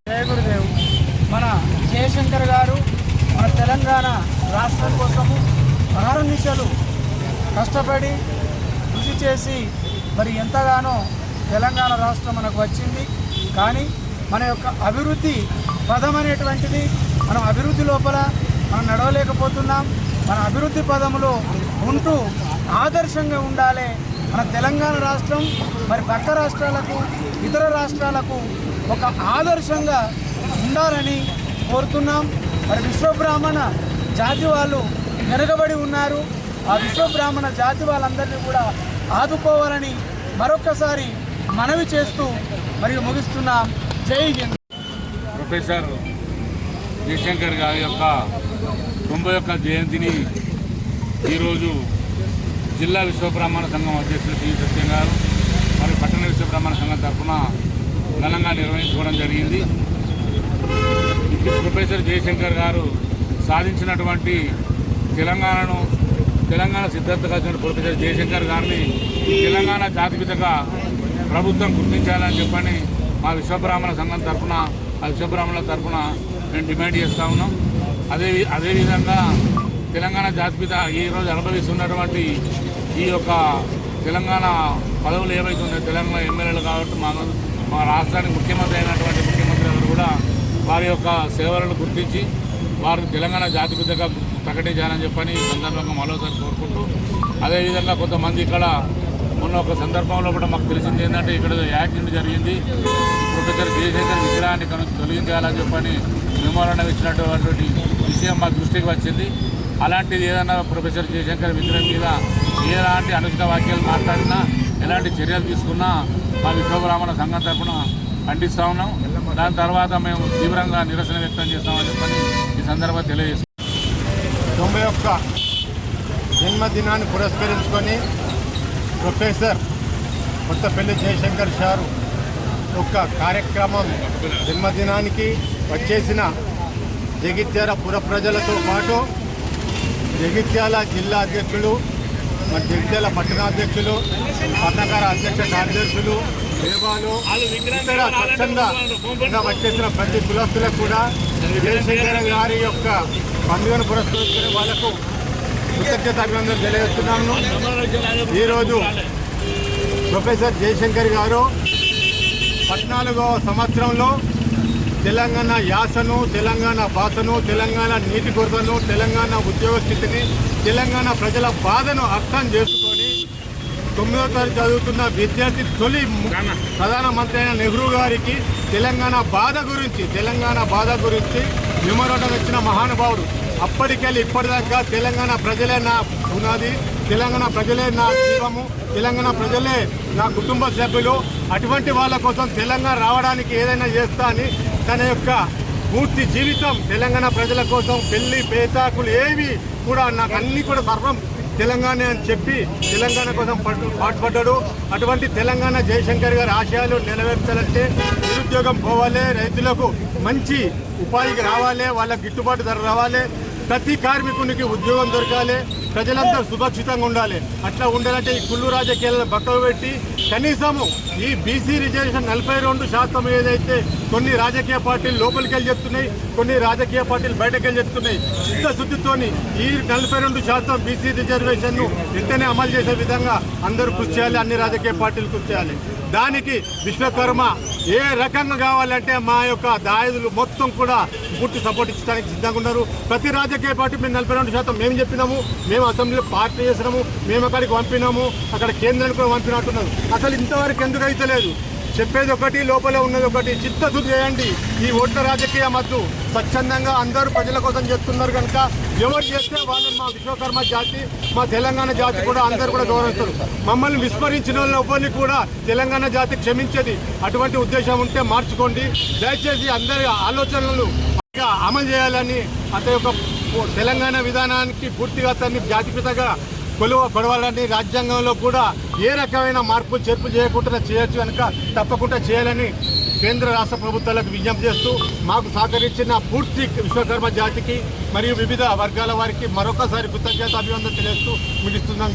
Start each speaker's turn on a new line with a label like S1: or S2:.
S1: జయ గురుదేవ్. మన జయశంకర్ గారు మన తెలంగాణ రాష్ట్రం కోసము కష్టపడి కృషి చేసి మరి ఎంతగానో తెలంగాణ రాష్ట్రం మనకు వచ్చింది. కానీ మన యొక్క అభివృద్ధి పదం అనేటువంటిది మనం అభివృద్ధి లోపల మనం నడవలేకపోతున్నాం. మన అభివృద్ధి పదములో ఉంటూ ఆదర్శంగా ఉండాలి మన తెలంగాణ రాష్ట్రం మరి పక్క రాష్ట్రాలకు ఇతర రాష్ట్రాలకు ఒక ఆదర్శంగా ఉండాలని కోరుతున్నాం. మరి విశ్వబ్రాహ్మణ జాతి వాళ్ళు వెనుకబడి ఉన్నారు. ఆ విశ్వబ్రాహ్మణ జాతి వాళ్ళందరినీ కూడా ఆదుకోవాలని మరొక్కసారి మనవి చేస్తూ మరియు ముగిస్తున్నాం జై హింద్.
S2: ప్రొఫెసర్ జయశంకర్ గారి యొక్క తొంభై యొక్క జయంతిని ఈరోజు జిల్లా విశ్వబ్రాహ్మణ సంఘం అధ్యక్షులు టి సత్యం గారు మరియు పట్టణ విశ్వబ్రాహ్మణ సంఘం తరఫున ఘనంగా నిర్వహించుకోవడం జరిగింది. ప్రొఫెసర్ జయశంకర్ గారు సాధించినటువంటి తెలంగాణను తెలంగాణ సిద్ధార్థ వచ్చిన ప్రొఫెసర్ జయశంకర్ గారిని తెలంగాణ జాతిపితగా ప్రభుత్వం గుర్తించాలని చెప్పని మా విశ్వబ్రాహ్మణ సంఘం తరఫున ఆ విశ్వబ్రాహ్మణుల తరఫున మేము డిమాండ్ చేస్తూ ఉన్నాం. అదే అదేవిధంగా తెలంగాణ జాతిపిత ఈరోజు అనుభవిస్తున్నటువంటి ఈ యొక్క తెలంగాణ పదవులు ఏవైతే తెలంగాణ ఎమ్మెల్యేలు కాబట్టి మా మా రాష్ట్రానికి ముఖ్యమంత్రి అయినటువంటి ముఖ్యమంత్రి గారు కూడా వారి యొక్క సేవలను గుర్తించి వారు తెలంగాణ జాతిపితగా ప్రకటించాలని చెప్పని ఈ సందర్భంగా మరోసారి కోరుకుంటూ అదేవిధంగా కొంతమంది ఇక్కడ మొన్న ఒక సందర్భంలో కూడా మాకు తెలిసింది ఏంటంటే ఇక్కడ యాక్సిడెంట్ జరిగింది. ప్రొఫెసర్ జయశంకర్ విగ్రహాన్ని కనుక తొలగించాలని చెప్పని మెమోరాండం ఇచ్చినటువంటి విషయం మా దృష్టికి వచ్చింది. అలాంటిది ఏదైనా ప్రొఫెసర్ జయశంకర్ విగ్రహం మీద ఎలాంటి అనుచిత వాక్యాలు మాట్లాడినా ఎలాంటి చర్యలు తీసుకున్నా మా విశ్వబ్రాహ్మణ సంఘం తరఫున ఖండిస్తూ ఉన్నాం. దాని తర్వాత మేము తీవ్రంగా నిరసన వ్యక్తం చేస్తామని చెప్పని ఈ సందర్భంగా తెలియజేస్తాం
S3: తొంభై ఒక్క జన్మదినాన్ని పురస్కరించుకొని ప్రొఫెసర్ కొత్తపల్లి జయశంకర్ సారు యొక్క కార్యక్రమం జన్మదినానికి వచ్చేసిన జగిత్యాల పుర ప్రజలతో పాటు జగిత్యాల జిల్లా అధ్యక్షులు మరి జగిత్యాల పట్టణాధ్యక్షులు పట్టణకార అధ్యక్ష కార్యదర్శులు దేవాలు ఇతర స్వచ్ఛందంగా వచ్చేసిన ప్రతి కులస్తులకు కూడా జయశంకర్ గారి యొక్క పండుగను పురస్కరించుకునే వాళ్ళకు కృతజ్ఞత అభినందనలు తెలియజేస్తున్నాను. ఈరోజు ప్రొఫెసర్ జయశంకర్ గారు పద్నాలుగవ సంవత్సరంలో తెలంగాణ యాసను తెలంగాణ భాషను తెలంగాణ నీటి కొరతను తెలంగాణ ఉద్యోగ స్థితిని తెలంగాణ ప్రజల బాధను అర్థం చేసుకొని తొమ్మిదో తరగతి చదువుతున్న విద్యార్థి తొలి ప్రధానమంత్రి అయిన నెహ్రూ గారికి తెలంగాణ బాధ గురించి తెలంగాణ బాధ గురించి విమరటం ఇచ్చిన మహానుభావుడు. అప్పటికెళ్ళి ఇప్పటిదాకా తెలంగాణ ప్రజలే నా పునాది తెలంగాణ ప్రజలే నా జీవము తెలంగాణ ప్రజలే నా కుటుంబ సభ్యులు. అటువంటి వాళ్ళ కోసం తెలంగాణ రావడానికి ఏదైనా చేస్తా అని తన యొక్క పూర్తి జీవితం తెలంగాణ ప్రజల కోసం పెళ్ళి పేతాకులు ఏవి కూడా నాకు అన్ని కూడా సర్వం తెలంగాణ అని చెప్పి తెలంగాణ కోసం పాటుపడ్డాడు. అటువంటి తెలంగాణ జయశంకర్ గారి ఆశయాలు నెరవేర్చాలంటే నిరుద్యోగం పోవాలి రైతులకు మంచి ఉపాధికి రావాలి వాళ్ళకి గిట్టుబాటు ధర రావాలి ప్రతి కార్మికునికి ఉద్యోగం దొరకాలి ప్రజలంతా సురక్షితంగా ఉండాలి. అట్లా ఉండాలంటే ఈ కుళ్ళు రాజకీయాలను పక్కకు పెట్టి కనీసము ఈ బీసీ రిజర్వేషన్ నలభై రెండు శాతం ఏదైతే కొన్ని రాజకీయ పార్టీలు లోపలికి వెళ్ళి చెప్తున్నాయి కొన్ని రాజకీయ పార్టీలు బయటకు వెళ్ళి చెప్తున్నాయి చిత్తశుద్ధితోని ఈ నలభై రెండు శాతం బీసీ రిజర్వేషన్ను వెంటనే అమలు చేసే విధంగా అందరూ కృషి చేయాలి అన్ని రాజకీయ పార్టీలు కృషి చేయాలి. దానికి విశ్వకర్మ ఏ రకంగా కావాలంటే మా యొక్క దాయుదులు మొత్తం కూడా పూర్తి సపోర్ట్ ఇచ్చడానికి సిద్ధంగా ఉన్నారు. ప్రతి రాజకీయ పార్టీ మేము నలభై రెండు శాతం మేము చెప్పినాము మేము అసెంబ్లీలో పార్టీ చేసినాము మేము అక్కడికి పంపినాము అక్కడ కేంద్రానికి కూడా పంపినట్టున్నారు. అసలు ఇంతవరకు ఎందుకు అయితే లేదు? చెప్పేది ఒకటి లోపల ఉన్నది ఒకటి. చిత్తశుద్ధి చేయండి. ఈ ఓట్ల రాజకీయ మద్దు స్వచ్ఛందంగా అందరూ ప్రజల కోసం చేస్తున్నారు కనుక ఎవరు చేస్తే వాళ్ళని మా విశ్వకర్మ జాతి మా తెలంగాణ జాతి కూడా అందరూ కూడా గౌరవిస్తారు. మమ్మల్ని విస్మరించిన వాళ్ళని కూడా తెలంగాణ జాతి క్షమించేది. అటువంటి ఉద్దేశం ఉంటే మార్చుకోండి. దయచేసి అందరి ఆలోచనలు అమలు చేయాలని అతని యొక్క తెలంగాణ విధానానికి పూర్తిగా అతన్ని జాతిపితగా కొలువ కొడవాలని రాజ్యాంగంలో కూడా ఏ రకమైన మార్పు చేర్పు చేయకుండా చేయొచ్చు కనుక తప్పకుండా చేయాలని కేంద్ర రాష్ట్ర ప్రభుత్వాలకు విజ్ఞప్తి చేస్తూ మాకు సహకరించిన పూర్తి విశ్వకర్మ జాతికి మరియు వివిధ వర్గాల వారికి మరొకసారి కృతజ్ఞత అభివందన తెలియజేస్తూ ముగిస్తున్నాం